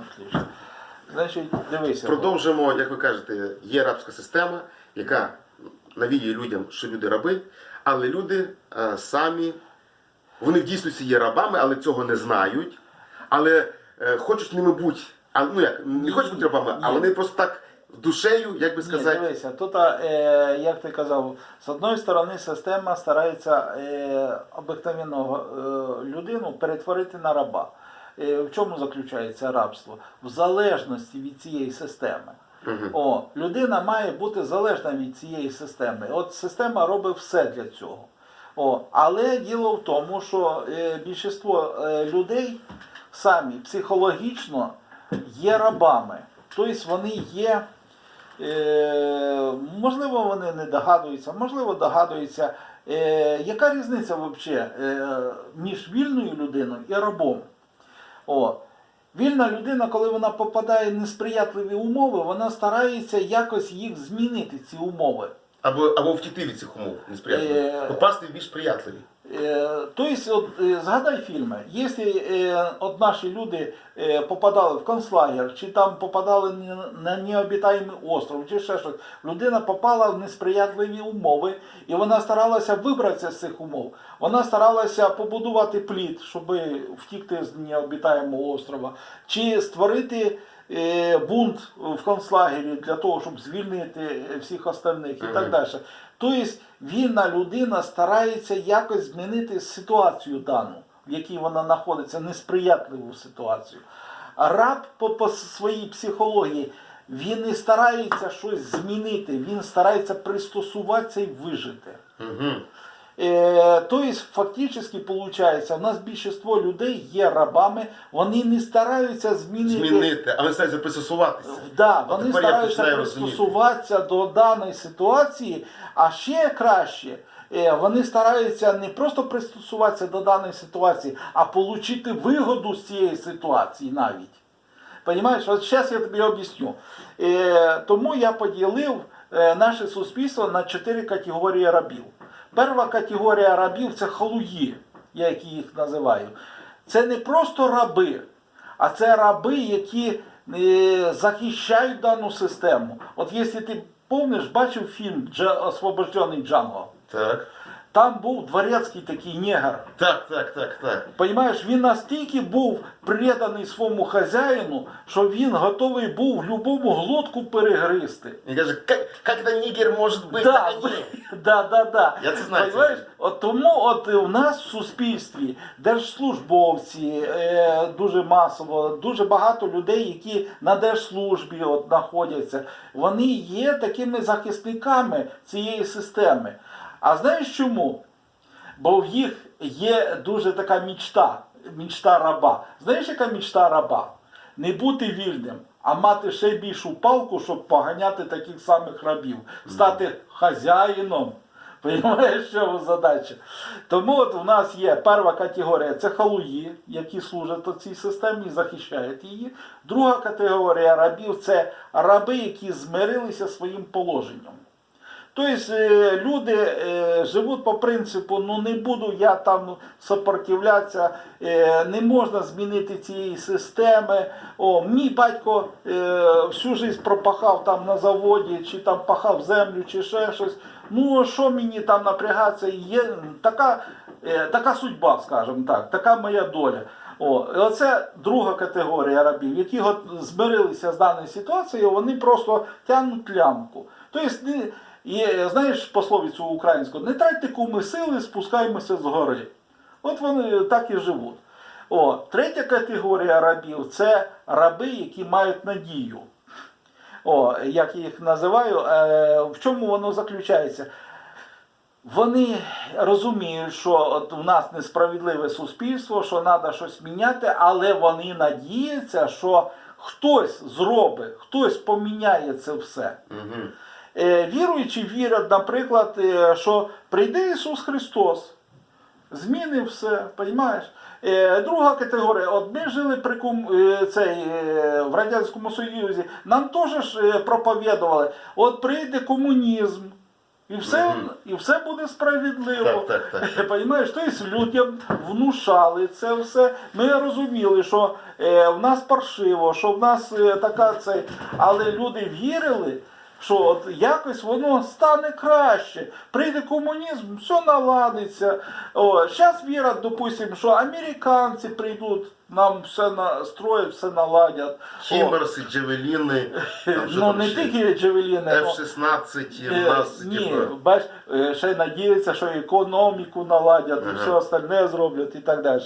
Отлично. Значить, дивися. Продовжимо, як ви кажете, є рабська система, яка навіює людям, що люди раби, але люди е, самі, вони в дійсності є рабами, але цього не знають. Але е, хочуть ними бути, а, ну як, не хочуть бути рабами, а вони просто так душею, як би Ні, сказати, дивися, тут, е, як ти казав, з одної сторони система старається е, обикновеного е, людину перетворити на раба. Е, в чому заключається рабство? В залежності від цієї системи. Мгм. О, людина має бути залежна від цієї системи. От система робить все для цього. О, але діло в тому, що е, більшість е, людей самі психологічно є рабами. Тобто вони є, е, можливо, вони не догадуються, можливо, догадуються. Е, яка різниця взагалі е, між вільною людиною і рабом? О, вільна людина, коли вона попадає в несприятливі умови, вона старається якось їх змінити, ці умови. Або, або втікти від цих умов несприятливих, Е, попасти в більш приятливі. Е, Тобто, е, згадай фільми, якщо е, от наші люди е, попадали в концлагер, чи там попадали на- необітаємий остров, чи ще щось, людина попала в несприятливі умови, і вона старалася вибратися з цих умов. Вона старалася побудувати плід, щоб втікти з необітаємого острова, чи створити е, бунт в концлагері для того, щоб звільнити всіх остальних і так далі. Тобто вільна людина старається якось змінити ситуацію дану, в якій вона знаходиться, несприятливу ситуацію. А раб по, по своїй психології він не старається щось змінити, він старається пристосуватися і вижити. Угу. Е, тобто, фактично, виходить, у нас більшість людей є рабами, вони не стараються змінити. Змінити, а вони стараються пристосуватися. Да, вони стараються пристосуватися до даної ситуації, а ще краще. е, Вони стараються не просто пристосуватися до даної ситуації, а отримати вигоду з цієї ситуації навіть. Понимаєш, от зараз я тобі об'ясню. Е, тому я поділив наше суспільство на чотири категорії рабів. Перша категорія рабів це халуї, я які їх називаю. Це не просто раби, а це раби, які е, захищають дану систему. От якщо ти помниш, бачив фільм «Дж- Освобождений Джанго, Так. Там був дворецький такий негр. Так, так, так, так. Понимаєш, він настільки був преданий своєму хазяїну, що він готовий був любому глотку перегризти. Він каже, як, це нігер може бути? Да, да, да, да. Я це знаю, Понимаєш? От тому от у нас в суспільстві держслужбовці е, дуже масово, дуже багато людей, які на держслужбі от, знаходяться, вони є такими захисниками цієї системи. А знаєш чому? Бо в їх є дуже така мічта, мічта раба. Знаєш, яка мічта раба? Не бути вільним, а мати ще більшу палку, щоб поганяти таких самих рабів, стати хазяїном. Понимаєш, що задача? Тому от у нас є перша категорія це халуї, які служать цій системі і захищають її. Друга категорія рабів це раби, які змирилися своїм положенням. Тобто е, люди е, живуть по принципу, ну не буду я там сопротивлятися, е, не можна змінити цієї системи. О, мій батько всю життя пропахав там на заводі, чи там пахав землю, чи ще щось. Ну що мені там напрягатися? Є така, така судьба, скажімо так, така моя доля. О, оце друга категорія рабів, які змирилися з даною ситуацією, вони просто тягнуть лямку. Тобто, і, знаєш пословицю українську, не тратьте куми сили, спускаємося з гори. От вони так і живуть. О, третя категорія рабів це раби, які мають надію. О, як я їх називаю, е, в чому воно заключається? Вони розуміють, що от у нас несправедливе суспільство, що треба щось міняти, але вони надіються, що хтось зробить, хтось поміняє це все. Угу. Е, Віруючі вірять, наприклад, е, що прийде Ісус Христос, змінив все, розумієш? Друга категорія, от ми жили при ком, е, цей, е, в Радянському Союзі, нам теж е, проповідували, от прийде комунізм, І все, і все буде справедливо. Так, так, так, так. Понимаєш, тобто людям внушали це все. Ми розуміли, що е, в нас паршиво, що в нас е, така це. Але люди вірили, що от якось воно стане краще. Прийде комунізм, все наладиться. О, зараз вірять, допустимо, що американці прийдуть, нам все настроять, все наладять. Хімерси, Джевеліни, там ну там не ще? тільки джевеліни. ну, F-16, і в Е, нас, Ні, типу, бач, е, ще надіються, що економіку наладять, і все остальне зроблять і так далі.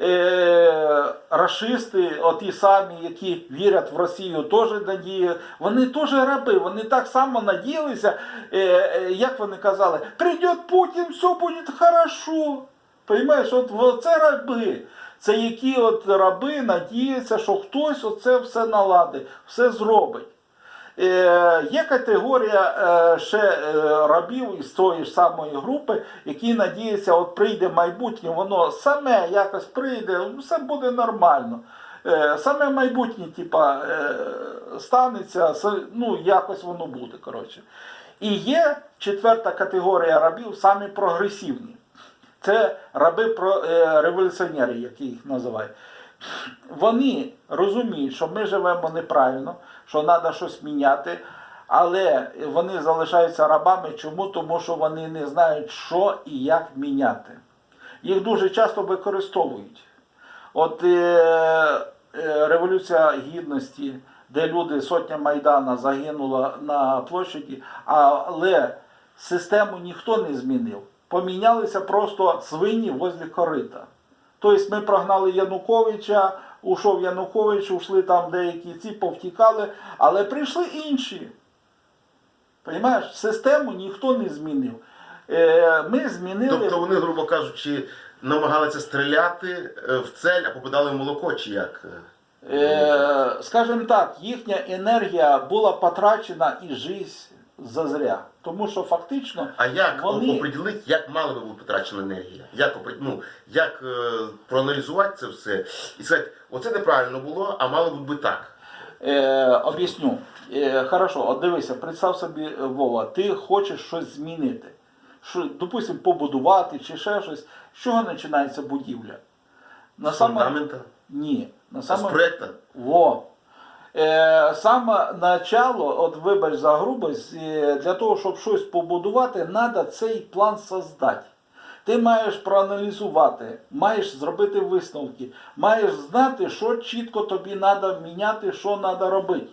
Е, рашисти, оті самі, які вірять в Росію, теж надіють. Вони теж раби, вони так само надіялися, е, е, як вони казали, прийде Путін, все буде хорошо. Понимаєш, от це раби. Це які от раби надіються, що хтось оце все наладить, все зробить. Е, є категорія е, ще е, рабів із тої ж самої групи, які надіються, от прийде майбутнє, воно саме якось прийде, все буде нормально. Саме майбутнє, типа, станеться, ну якось воно буде. коротше. І є четверта категорія рабів, самі прогресивні. Це раби революціонери, які їх називають. Вони розуміють, що ми живемо неправильно, що треба щось міняти, але вони залишаються рабами. Чому? Тому що вони не знають, що і як міняти. Їх дуже часто використовують. От е, е, Революція Гідності, де люди, сотня Майдана загинула на площаді, але систему ніхто не змінив. Помінялися просто свині возле корита. Тобто ми прогнали Януковича, ушов Янукович, ушли там деякі ці, повтікали, але прийшли інші. Понимаєш, систему ніхто не змінив. Е, Ми змінили. Тобто вони, грубо кажучи, намагалися стріляти е, в цель, а попадали в молоко, чи як? Е, скажімо так, їхня енергія була потрачена і жизнь зазря. Тому що фактично А як вони- оприділити, як мала би бути потрачена енергія? Як, ну, як е, проаналізувати це все і сказати, оце неправильно було, а мало би так. Е, об'ясню. Е, хорошо, от дивися, представ собі, е, Вова, ти хочеш щось змінити. Що, допустим, побудувати чи ще щось. З чого починається будівля? На З саме... фундамента, Ні. На з саме... проєкта. Во. Е, саме начало, от вибач за грубость, е, для того, щоб щось побудувати, треба цей план создати. Ти маєш проаналізувати, маєш зробити висновки, маєш знати, що чітко тобі треба міняти, що треба робити.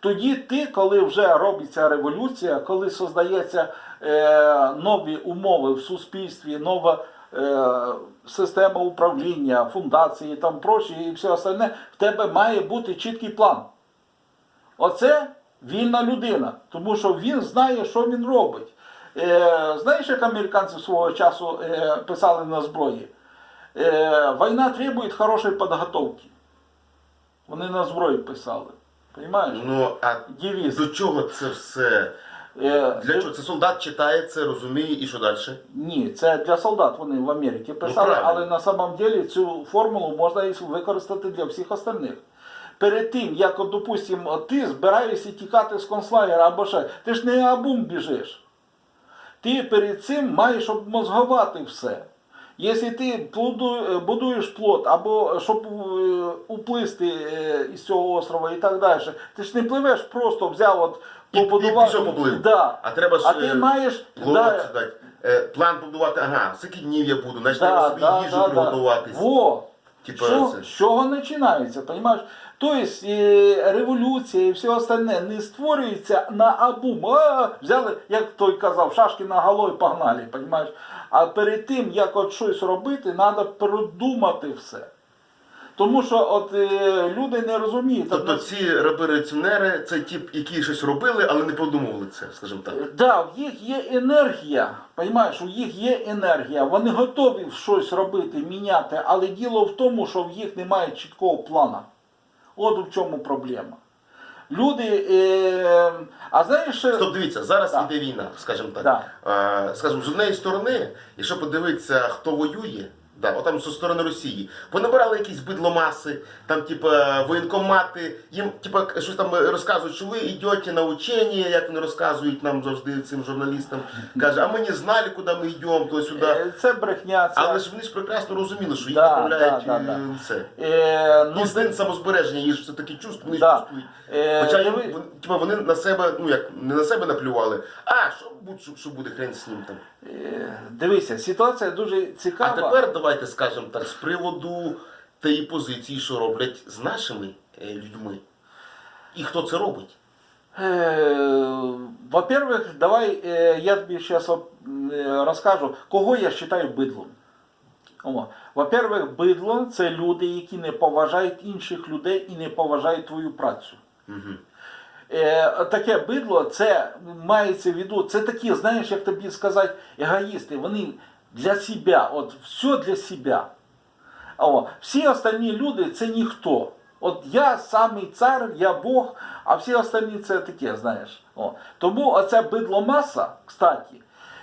Тоді ти, коли вже робиться революція, коли создається е, нові умови в суспільстві, нова система управління, фундації там прочі і все остальне, в тебе має бути чіткий план. Оце вільна людина, тому що він знає, що він робить. Е, знаєш, як американці свого часу е, писали на зброї? Е, війна требує хорошої підготовки. Вони на зброї писали. Понимаєш? Ну, а Девіз. до чого це все? Е, Для чого? Це солдат читає це, розуміє і що далі? Ні, це для солдат вони в Америці писали, правильно. але на самом деле цю формулу можна і використати для всіх остальних. Перед тим, як, от, допустимо, ти збираєшся тікати з концлагера або ще, ти ж не абум біжиш. Ти перед цим маєш обмозгувати все. Якщо ти е, будуєш плот, або щоб е, уплисти із цього острова і так далі, ти ж не пливеш просто взяв, от, І- побудував. пішов поплив. Да. А треба ж А ти е, маєш план, да, сказати, е, план побудувати, ага, скільки днів я буду, значить Да, треба собі да, їжу да, да. приготуватись. Во. Типа Що, це. з чого починається, понимаєш? Тобто е, революція і все остальне не створюється на абум. А, взяли, як той казав, шашки на голові погнали, понимаєш? А перед тим, як от щось робити, треба продумати все. Тому що от е, люди не розуміють. Тобто ці раби-революціонери це ті, які щось робили, але не продумували це, скажімо так. Да, в їх є енергія. Понимаєш, у їх є енергія. Вони готові щось робити, міняти, але діло в тому, що в їх немає чіткого плану. От в чому проблема. Люди, е, а знаєш, Стоп, дивіться, зараз Да. іде війна, скажімо так. Да. А, скажімо, з однієї сторони, якщо подивитися, хто воює, Да, отам зі сторони Росії. Понабирали якісь бидломаси, там, типа, воєнкомати, їм типа щось там розказують, що ви йдете на учення, як вони розказують нам завжди цим журналістам. Каже, а ми не знали, куди ми йдемо, то сюди. Е, Це брехня. Це... Але ж вони ж прекрасно розуміли, що їх Да, направляють да, да, да. це. Е, ну, Інстинкт самозбереження, їх все таки чувств, вони Да. чувствують. Е, Хоча їм, диви- вон- типа, вони на себе, ну як не на себе наплювали, а що, що, що буде хрен з ним там. Е, Дивися, ситуація дуже цікава. А тепер давайте скажемо так, з приводу тієї позиції, що роблять з нашими е, людьми. І хто це робить? Е, Во-первых, давай е, я тобі зараз розкажу, кого я вважаю бидлом. Во-первых, бидло це люди, які не поважають інших людей і не поважають твою працю. Угу. Таке бидло, це мається в виду, це такі, знаєш, як тобі сказати, егоїсти, вони для себе, от все для себе. О, всі остальні люди це ніхто. От я самий цар, я Бог, а всі остальні це таке, знаєш. О. Тому оця бидломаса, кстати,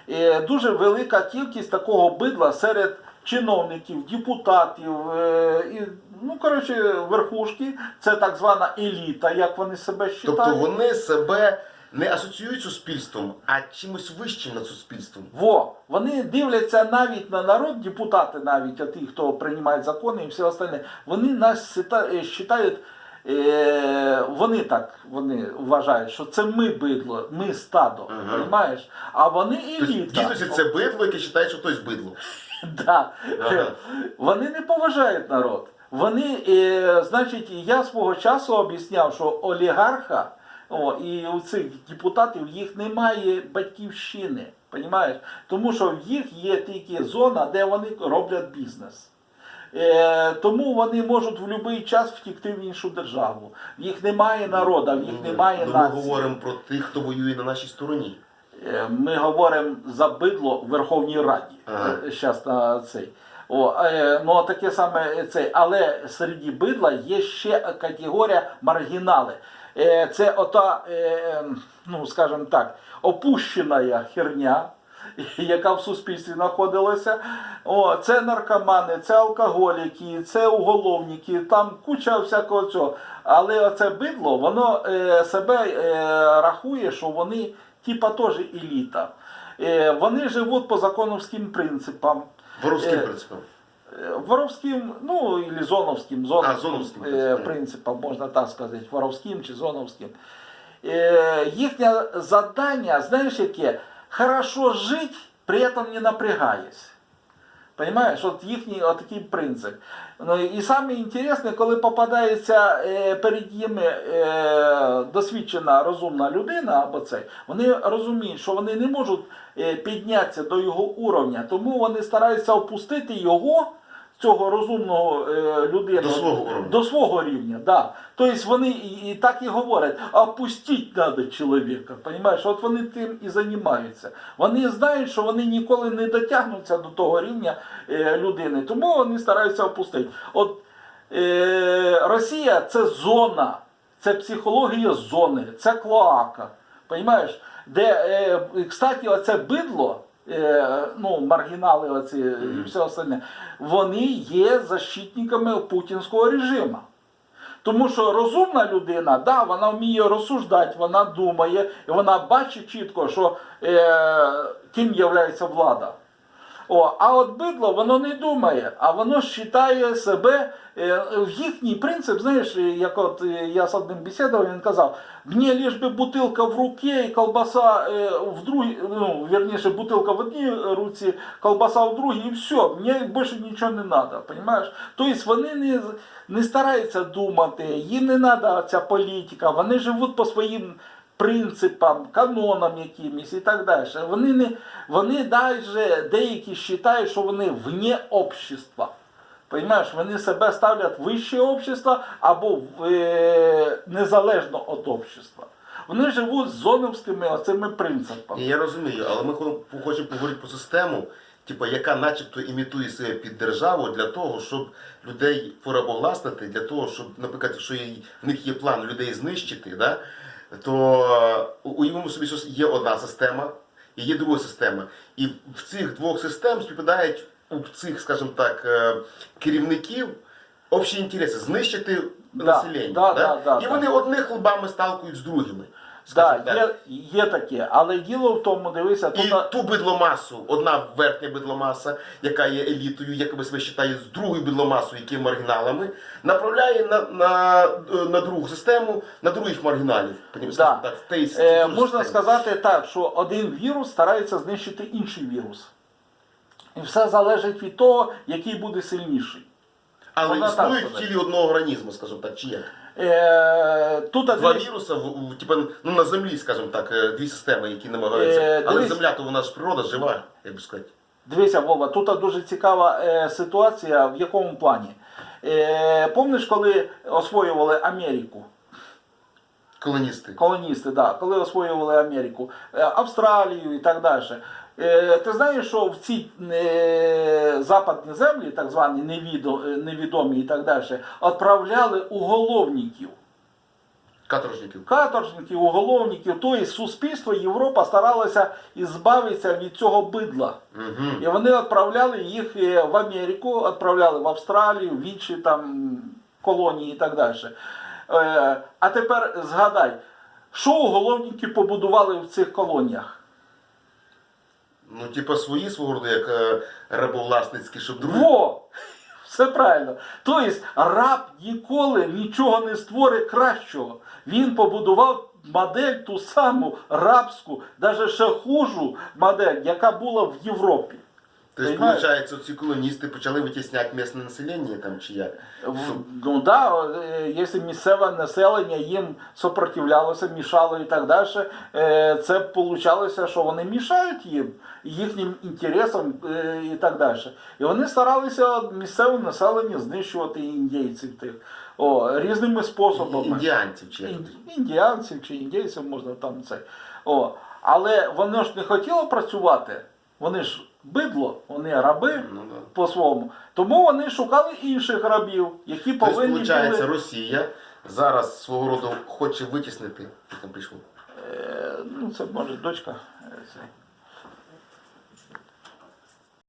е, дуже велика кількість такого бидла серед чиновників, депутатів, е, і, ну, коротше, верхушки, це так звана еліта, як вони себе вважають. Тобто вони себе не асоціюють суспільством, а чимось вищим над суспільством. Во, вони дивляться навіть на народ, депутати навіть, а ті, хто приймає закони і все остальне, вони нас вважають, е, вони так вони вважають, що це ми бидло, ми стадо, Ага. розумієш? А вони Тобто, еліта. дійсно, це бидло, яке вважає, що хтось бидло. Да. Ага. Вони не поважають народ. Вони, е, значить, я свого часу об'ясняв, що олігарха о, і у цих депутатів їх немає батьківщини. Понімаєш? Тому що в їх є тільки зона, де вони роблять бізнес. Е, тому вони можуть в будь-який час втікти в іншу державу. В їх немає народу, в їх немає Ну, ми говоримо про тих, хто воює на нашій стороні. Е, Ми говоримо за бидло в Верховній Раді. Ага. На цей. О, е, ну таке саме цей. Але серед бидла є ще категорія маргінали. Е, Це ота, е, ну скажімо так, опущена херня. Яка в суспільстві знаходилася, О, це наркомани, це алкоголіки, це уголовники, там куча всякого цього. Але оце бидло, воно е, себе е, рахує, що вони типа теж еліта. Е, вони живуть по законовським принципам. Е, принципом. Воровським, ну или зоновським, зоновським, А, зоновським е, принципом. можна так сказати, воровським чи зоновським. Е, їхнє завдання, знаєш яке? Хорошо жити, при этом не напрягаясь. Понимаешь, от їхній отакий принцип. Ну, і саме інтересне, коли попадається е, перед ними е, досвідчена розумна людина або цей, вони розуміють, що вони не можуть піднятися до його уровня, тому вони стараються опустити його, цього розумного е, людину, До свого до свого рівня. Да. Тобто вони і, і так і говорять, опустити треба чоловіка. Понимаєш? От вони тим і займаються. Вони знають, що вони ніколи не дотягнуться до того рівня е, людини, тому вони стараються опустити. От е, Росія це зона, це психологія зони, це клоака. Понимаєш? Де, е, кстати, оце бидло. е, Ну, маргінали оці і все остальне, вони є защитниками путінського режиму. Тому що розумна людина, да, вона вміє розсуждати, вона думає, і вона бачить чітко, що е, ким є влада. О, а от бидло воно не думає, а воно вважає себе е, в їхній принцип, знаєш, як от е, я з одним бесідував, він казав, мені лиш би бутилка в руці і колбаса е, в другій, ну, верніше, бутилка в одній руці, колбаса в другій, і все, мені більше нічого не треба, розумієш? Тобто вони не, не стараються думати, їм не треба ця політика, вони живуть по своїм принципам, канонам якимось і так далі. Вони, не, вони навіть деякі вважають, що вони вне общества. Понимаєш, вони себе ставлять вище общества або е, незалежно від общества. Вони живуть з зоновськими оцими принципами. Я розумію, але ми хочемо поговорити про систему, типу, яка начебто імітує себе під державу для того, щоб людей порабовласнити, для того, щоб, наприклад, якщо в них є план людей знищити, да, то е, уявимо собі, що є одна система і є друга система. І в цих двох систем співпадають у цих, скажімо так, е, керівників общі інтереси знищити Да, населення. да, да, да, і да. вони одних лбами сталкують з другими. Да, скажімо так. є, є таке, але діло в тому, дивися, тут І ту бидломасу, одна верхня бидломаса, яка є елітою, якби себе вважає з другою бидломасою, які є маргіналами, направляє на, на, е, на другу систему, на других маргіналів. Да. Так, в тій, в Е, можна системі. сказати так, що один вірус старається знищити інший вірус. І все залежить від того, який буде сильніший. Але можна існують в тілі одного організму, скажімо так, чи як? Е, тут Два дивись, віруси, в, в- типу, ну, на землі, скажімо так, е, дві системи, які намагаються. Е, Але дивись. земля, то вона ж природа жива, як би сказати. дивися, Вова, тут дуже цікава е, ситуація, в якому плані. Е, помниш, коли освоювали Америку? Колоністи. Колоністи, да, коли освоювали Америку, е, Австралію і так далі. Е, Ти знаєш, що в ці е, западні землі, так звані е, невідомі і так далі, відправляли уголовників. Каторжників. Каторжників, уголовників, тобто суспільство Європа старалася ізбавитися від цього бидла. Угу. І вони відправляли їх в Америку, відправляли в Австралію, в інші там колонії і так далі. А тепер згадай, що уголовники побудували в цих колоніях? Ну, типу, свої свого роду, як е, рабовласницькі, щоб другі. Во! Все правильно. Тобто раб ніколи нічого не створить кращого. Він побудував модель ту саму рабську, навіть ще хужу модель, яка була в Європі. Тобто, виходить, ці колоністи почали витісняти місцеве населення там чи як? Ну да, е, якщо місцеве населення їм сопротивлялося, мішало і так далі, е, це получалося, що вони мішають їм, їхнім інтересам е, і так далі. І вони старалися місцеве населення знищувати індійців тих о, різними способами. Індіанців чи? Ін- Індіанців чи індійців можна там це. О. Але воно ж не хотіло працювати. Вони ж бидло, вони раби Ну, да. по-своєму. Тому вони шукали інших рабів, які Тобто, повинні виходить, були. Росія зараз свого роду хоче витіснити, що там прийшло. Е, ну, це може дочка. е, це.